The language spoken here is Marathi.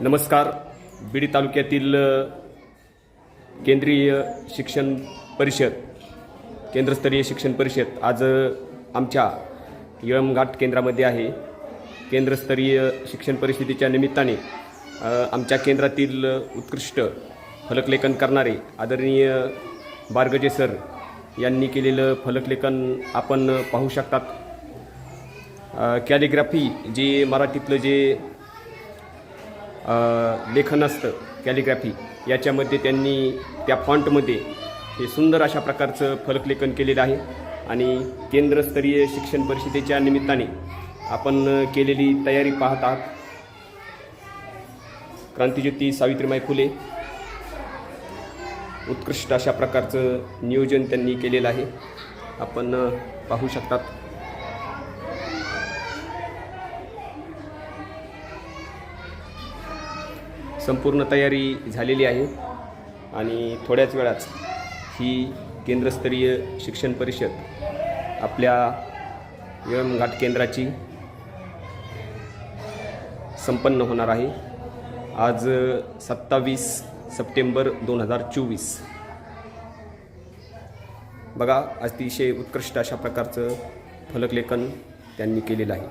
नमस्कार. बीडी तालुक्यातील केंद्रीय शिक्षण परिषद केंद्रस्तरीय शिक्षण परिषद आज आमच्या यळमघाट केंद्रामध्ये आहे. केंद्रस्तरीय शिक्षण परिषदेच्या निमित्ताने आमच्या केंद्रातील उत्कृष्ट फलकलेखन करणारे आदरणीय बारगजे सर यांनी केलेलं फलकलेखन आपण पाहू शकतात. कॅलिग्राफी जे मराठीतलं जे लेखन असतं कॅलिग्राफी याच्यामध्ये त्यांनी त्या फॉन्टमध्ये हे सुंदर अशा प्रकारचं फलकलेखन केलेलं आहे. आणि केंद्रस्तरीय शिक्षण परिषदेच्या निमित्ताने आपण केलेली तयारी पाहत आहात. क्रांतिज्योती सावित्रीमाई फुले उत्कृष्ट अशा प्रकारचं नियोजन त्यांनी केलेलं आहे. आपण पाहू शकतात. संपूर्ण तयारी झालेली आहे आणि थोड्याच वेळाच ही केंद्रस्तरीय शिक्षण परिषद आपल्या यळमघाट केंद्राची संपन्न होणार आहे. आज सत्तावीस सप्टेंबर दोन हजार चोवीस. बघा अतिशय उत्कृष्ट अशा प्रकारचं फलकलेखन त्यांनी केलेलं आहे.